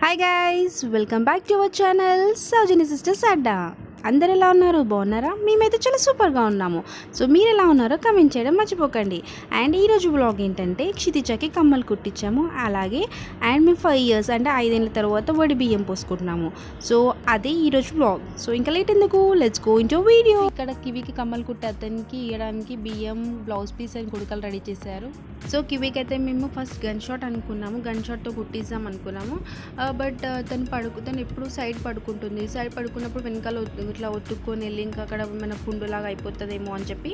Hi guys, welcome back to our channel Saujini Sisters Adda. అందరు ఎలా ఉన్నారు? బాగున్నారా? మేమైతే చాలా సూపర్గా ఉన్నాము. సో మీరు ఎలా ఉన్నారో కమెంట్ చేయడం మర్చిపోకండి. అండ్ ఈరోజు బ్లాగ్ ఏంటంటే క్షితిజకి కమ్మలు కుట్టించాము. అలాగే అండ్ మేము ఫైవ్ ఇయర్స్ అంటే ఐదేళ్ళ తర్వాత వడి బియ్యం పోసుకుంటున్నాము. సో అదే ఈరోజు బ్లాగ్ సో ఇంకా లేట్ ఎందుకు? లెట్స్ గో ఇంటో వీడియో ఇక్కడ కివికి కమ్మలు కుట్టే అతనికి ఇవ్వడానికి బియ్యం బ్లౌజ్ పీస్ అని కుడకలు రెడీ చేశారు. సో కివికి అయితే మేము ఫస్ట్ గన్ షాట్ అనుకున్నాము. గన్ షాట్తో కుట్టిద్దాం అనుకున్నాము. Uh, బట్ uh, తను పడుకు తను ఎప్పుడు సైడ్ పడుకుంటుంది. సైడ్ పడుకున్నప్పుడు వెనకాల ఇట్లా ఒత్తుక్కొని వెళ్ళి ఇంకా అక్కడ మన పుండులాగా అయిపోతుందేమో అని చెప్పి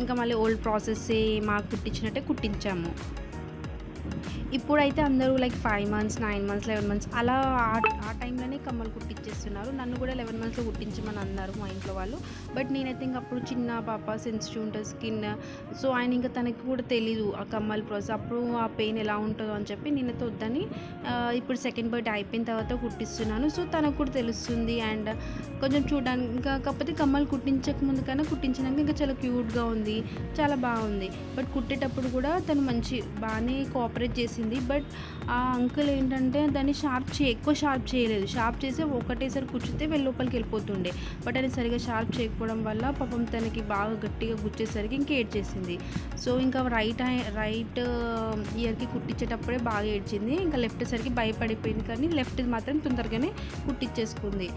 ఇంకా మళ్ళీ ఓల్డ్ ప్రాసెస్ మాకు కుట్టించినట్టే కుట్టించాము. ఇప్పుడైతే అందరూ like five months nine months eleven months అలా ఆ టైంలోనే కమ్మలు కుట్టించేస్తున్నారు నన్ను కూడా లెవెన్ మంత్స్లో కుట్టించమని అన్నారు మా ఇంట్లో వాళ్ళు. బట్ నేనైతే ఇంకా అప్పుడు చిన్న పాప సెన్సిటివ్ ఉంటుంది స్కిన్ సో ఆయన ఇంకా తనకి కూడా తెలీదు ఆ కమ్మల ప్రాసెస్ అప్పుడు ఆ పెయిన్ ఎలా ఉంటుందో అని చెప్పి నేనైతే వద్దని ఇప్పుడు సెకండ్ బర్త్డే అయిపోయిన తర్వాత కుట్టిస్తున్నాను. సో తనకు కూడా తెలుస్తుంది అండ్ కొంచెం చూడడానికి ఇంకా కాకపోతే కమ్మలు కుట్టించక ముందు కన్నా కుట్టించినాక ఇంకా చాలా క్యూట్గా ఉంది చాలా బాగుంది. బట్ కుట్టేటప్పుడు కూడా తను మంచి బాగానే సపరేట్ చేసింది. బట్ ఆ అంకుల్ ఏంటంటే దాన్ని షార్ప్ చే ఎక్కువ షార్ప్ చేయలేదు. షార్ప్ చేసి ఒకటేసారి కూర్చుంటే వెళ్ళి లోపలికి వెళ్ళిపోతుండే. బట్ అది సరిగా షార్ప్ చేయకపోవడం వల్ల పాపం తనకి బాగా గట్టిగా గుచ్చేసరికి ఇంకా ఏడ్చేసింది. సో ఇంకా రైట్ um, రైట్ ఇయర్కి కుట్టించేటప్పుడే బాగా ఏడ్చింది. ఇంకా లెఫ్ట్ సరికి భయపడిపోయింది కానీ లెఫ్ట్ మాత్రం తొందరగానే కుట్టించేసుకుంది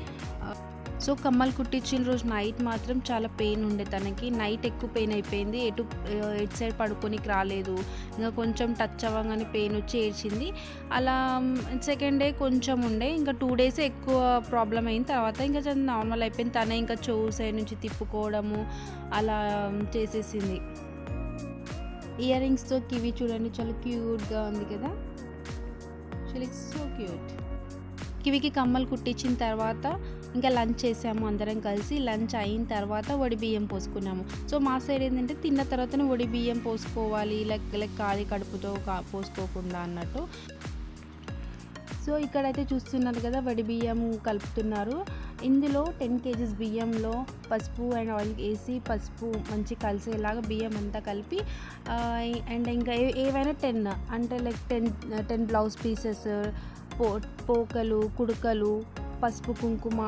సో కమ్మలు కుట్టించిన రోజు నైట్ మాత్రం చాలా పెయిన్ ఉండే తనకి. నైట్ ఎక్కువ పెయిన్ అయిపోయింది. ఎటు ఎటు సైడ్ పడుకోనికి రాలేదు. ఇంకా కొంచెం టచ్ అవ్వగానే పెయిన్ వచ్చి ఏడ్చింది. అలా సెకండ్ డే కొంచెం ఉండే. ఇంకా టూ డేస్ ఎక్కువ ప్రాబ్లం అయిన తర్వాత ఇంకా చాలా నార్మల్ అయిపోయింది. తనే ఇంకా చెవు సైడ్ నుంచి తిప్పుకోవడము అలా చేసేసింది. ఇయర్ రింగ్స్తో కివి చూడండి. చాలా క్యూట్గా ఉంది కదా? సో క్యూట్ కివికి కమ్మలు కుట్టించిన తర్వాత ఇంకా లంచ్ చేసాము అందరం కలిసి. లంచ్ అయిన తర్వాత వడి బియ్యం పోసుకున్నాము. సో మా సైడ్ ఏంటంటే తిన్న తర్వాతనే వడి బియ్యం పోసుకోవాలి. లైక్ లైక్ ఖాళీ కడుపుతో పోసుకోకుండా అన్నట్టు. సో ఇక్కడైతే చూస్తున్నారు కదా వడి బియ్యం కలుపుతున్నారు. ఇందులో టెన్ కేజీస్ బియ్యంలో పసుపు అండ్ ఆయిల్ వేసి పసుపు మంచి కలిసేలాగా బియ్యం అంతా కలిపి అండ్ ఇంకా ఏవైనా టెన్ అంటే like ten ten blouse pieces పో పోకలు కుడుకలు పసుపు కుంకుమ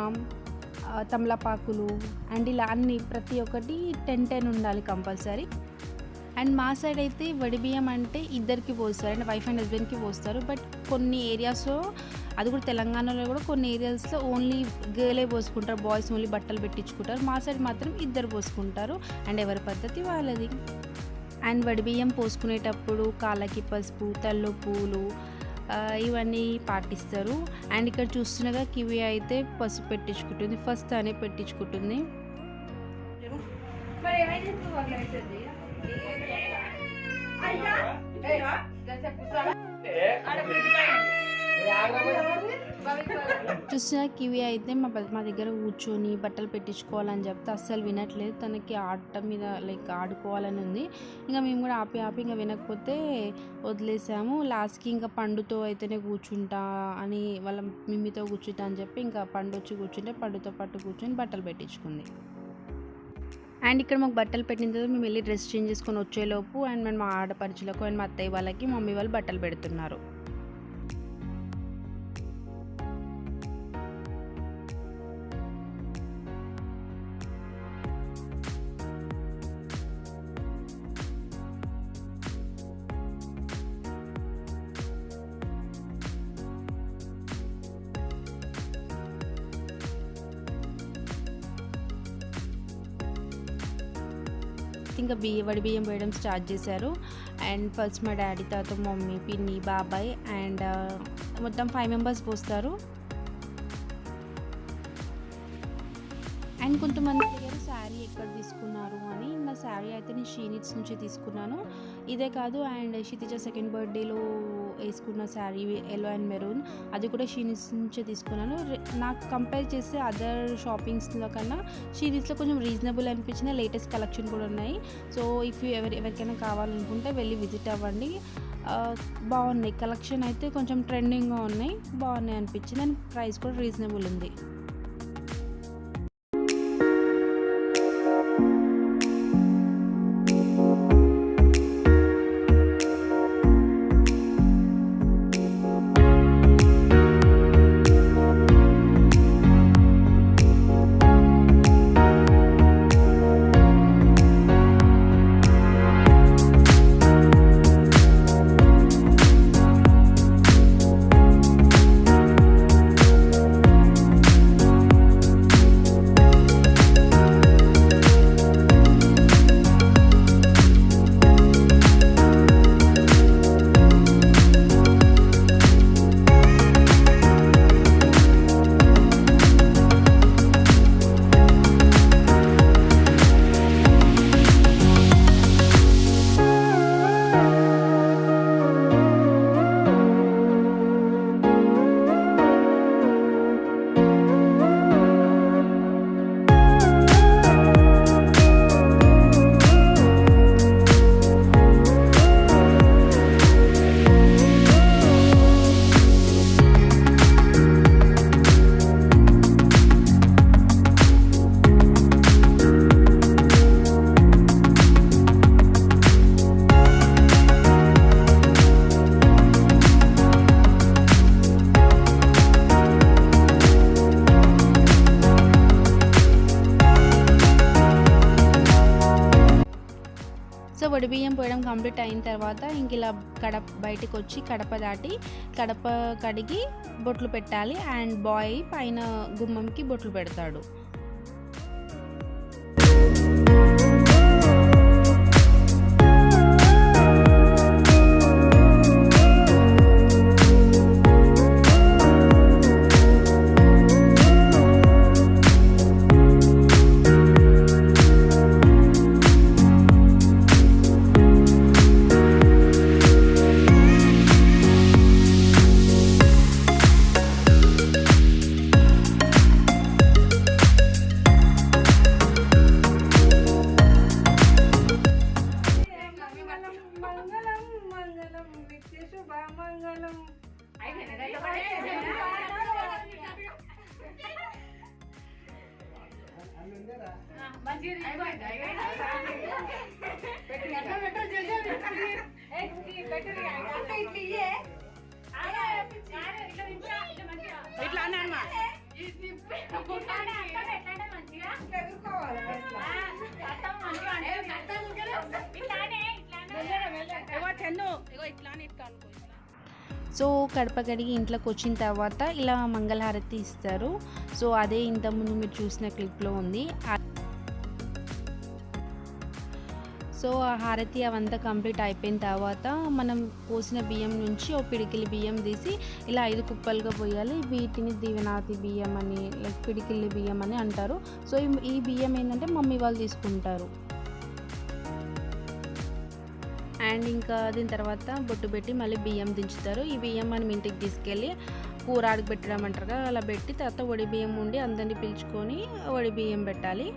తమలపాకులు అండ్ ఇలా అన్ని ప్రతి ఒక్కటి టెన్ టెన్ ఉండాలి కంపల్సరీ. అండ్ మా సైడ్ అయితే వడి బియ్యం అంటే ఇద్దరికి పోస్తారు అండ్ వైఫ్ అండ్ హస్బెండ్కి పోస్తారు. బట్ కొన్ని ఏరియాస్లో అది కూడా తెలంగాణలో కూడా కొన్ని ఏరియాస్లో ఓన్లీ గర్లే పోసుకుంటారు బాయ్స్ ఓన్లీ బట్టలు పెట్టించుకుంటారు. మా సైడ్ మాత్రం ఇద్దరు పోసుకుంటారు అండ్ ఎవరి పద్ధతి వాళ్ళది. అండ్ వడి బియ్యం పోసుకునేటప్పుడు కాళ్ళకి పసుపు తల్లో పూలు ఇవన్నీ పాటిస్తారు. అండ్ ఇక్కడ చూస్తుండగా కివి అయితే పసుపు పెట్టించుకుంటుంది ఫస్ట్ తనే పెట్టించుకుంటుంది. చూసిన కివి అయితే మా పెద్ద మా దగ్గర కూర్చొని బట్టలు పెట్టించుకోవాలని చెప్తే అస్సలు వినట్లేదు. తనకి ఆట మీద లైక్ ఆడుకోవాలని ఉంది. ఇంకా మేము కూడా ఆపి ఆపి ఇంకా వినకపోతే వదిలేసాము. లాస్ట్కి ఇంకా పండుతో అయితేనే కూర్చుంటా అని వాళ్ళ మిమ్మీతో కూర్చుంటా అని చెప్పి ఇంకా పండు వచ్చి కూర్చుంటే పండుతో పాటు కూర్చొని బట్టలు పెట్టించుకుంది. అండ్ ఇక్కడ మాకు బట్టలు పెట్టిన తర్వాత మేము వెళ్ళి డ్రెస్ చేంజ్ చేసుకొని వచ్చేలోపు అండ్ మేము మా ఆడపడుచులకు అండ్ మా అత్తయ్య వాళ్ళకి మమ్మీ వాళ్ళు బట్టలు పెడుతున్నారు. ఇంకా బియ్య వడి బియ్యం వేయడం స్టార్ట్ చేశారు. అండ్ ఫస్ట్ మా డాడీ తర్వాత మమ్మీ పిన్ని బాబాయ్ అండ్ మొత్తం ఫైవ్ మెంబర్స్ పోస్తారు. అండ్ కొంతమంది శారీ ఎక్కడ తీసుకున్నారు అని నా శారీ అయితే నేను షీనిట్స్ నుంచి తీసుకున్నాను. ఇదే కాదు అండ్ క్షితిజ సెకండ్ బర్త్డేలో వేసుకున్న శారీ ఎల్లో అండ్ మెరూన్ అది కూడా షీనిట్స్ నుంచే తీసుకున్నాను. నాకు కంపేర్ చేస్తే అదర్ షాపింగ్స్లో కన్నా షీనిట్స్లో కొంచెం రీజనబుల్ అనిపించిన లేటెస్ట్ కలెక్షన్ కూడా ఉన్నాయి. సో ఇఫ్ ఎవరి ఎవరికైనా కావాలనుకుంటే వెళ్ళి విజిట్ అవ్వండి. బాగున్నాయి. కలెక్షన్ అయితే కొంచెం ట్రెండింగ్గా ఉన్నాయి. బాగున్నాయి అనిపించింది. అండ్ ప్రైస్ కూడా రీజనబుల్ ఉంది. సో బియ్యం పోయడం కంప్లీట్ అయిన తర్వాత ఇంక ఇలా కడప బయటికి వచ్చి కడప దాటి కడప కడిగి బొట్లు పెట్టాలి. అండ్ బాయ్ పైన గుమ్మంకి బొట్లు పెడతాడు. ఇట్లా. సో కడప కడిగి ఇంట్లోకి వచ్చిన తర్వాత ఇలా మంగళహారతి ఇస్తారు సో అదే ఇంతకుముందు మీరు చూసిన క్లిప్లో ఉంది సో ఆ హారతి అవంతా కంప్లీట్ అయిపోయిన తర్వాత మనం పోసిన బియ్యం నుంచి ఓ పిడికిలి బియ్యం తీసి ఇలా ఐదు కుప్పలుగా పోయాలి. వీటిని దీవెనాతి బియ్యం అని లైక్ పిడికిలి బియ్యం అని అంటారు. సో ఈ- ఈ బియ్యం ఏంటంటే మమ్మీ వాళ్ళు తీసుకుంటారు. అండ్ ఇంకా దీని తర్వాత బొట్టు పెట్టి మళ్ళీ బియ్యం దించుతారు. ఈ బియ్యం మనం ఇంటికి తీసుకెళ్ళి కూర ఆడికి పెట్టడం అంటారు కదా అలా పెట్టి తర్వాత వడి బియ్యం ఉండి అందరినీ పిలుచుకొని వడి బియ్యం పెట్టాలి.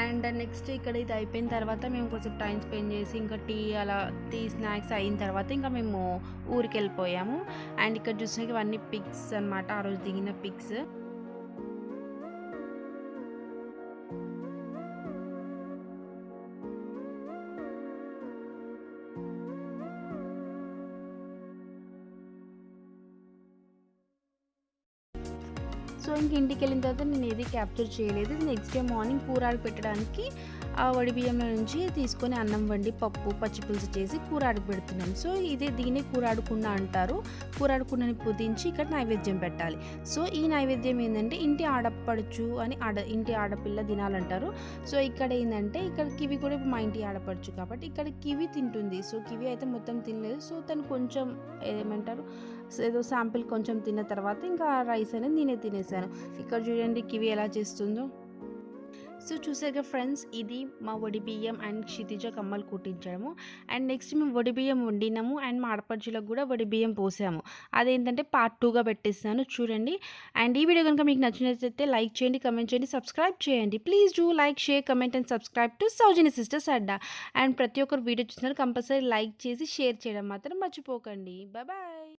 అండ్ నెక్స్ట్ ఇక్కడ ఇది అయిపోయిన తర్వాత మేము కొంచెం టైం స్పెండ్ చేసి ఇంకా టీ అలా టీ స్నాక్స్ అయిన తర్వాత ఇంకా మేము ఊరికి వెళ్ళిపోయాము అండ్ ఇక్కడ చూసిన ఇవన్నీ పిక్స్ అన్నమాట ఆ రోజు దిగిన పిక్స్. ఇంటికి వెళ్ళిన తర్వాత నేను ఏది క్యాప్చర్ చేయలేదు. నెక్స్ట్ డే మార్నింగ్ కూర పెట్టడానికి ఆ వడి బియ్యంలో నుంచి తీసుకొని అన్నం వండి పప్పు పచ్చిపులుసు చేసి కూర ఆడికి పెడుతున్నాం. సో ఇదే దీన్ని కూరాడుకుండా అంటారు. కూరాడుకుండాని పుదించి ఇక్కడ నైవేద్యం పెట్టాలి. సో ఈ నైవేద్యం ఏంటంటే ఇంటి ఆడపడుచు అని ఆడ ఇంటి ఆడపిల్ల తినాలంటారు. సో ఇక్కడ ఏంటంటే ఇక్కడ కివి కూడా మా ఇంటి ఆడపడుచు కాబట్టి ఇక్కడ కివి తింటుంది. సో కివి అయితే మొత్తం తినలేదు. సో తను కొంచెం ఏమంటారు ఏదో శాంపిల్ కొంచెం తిన్న తర్వాత ఇంకా రైస్ అనేది నేనే తినేసాను. ఇక్కడ చూడండి కివి ఎలా చేస్తుందో. సో చూసారుగా ఫ్రెండ్స్ ఇది మా వడి బియ్యం అండ్ క్షితిజ కమ్మలు కుట్టించడము అండ్ నెక్స్ట్ మేము వడి బియ్యం వండినాము అండ్ మా ఆడపడుచులకు కూడా వడి బియ్యం పోసాము. అదేంటంటే పార్ట్ టూగా పెట్టేస్తాను చూడండి. అండ్ ఈ వీడియో కనుక మీకు నచ్చినట్లయితే లైక్ చేయండి కమెంట్ చేయండి సబ్స్క్రైబ్ చేయండి. Please do like share comment and subscribe to Soujani sisters Adda. And ప్రతి ఒక్కరు వీడియో చూసినారు కంపల్సరీ లైక్ చేసి షేర్ చేయడం మాత్రం మర్చిపోకండి. బాయ్.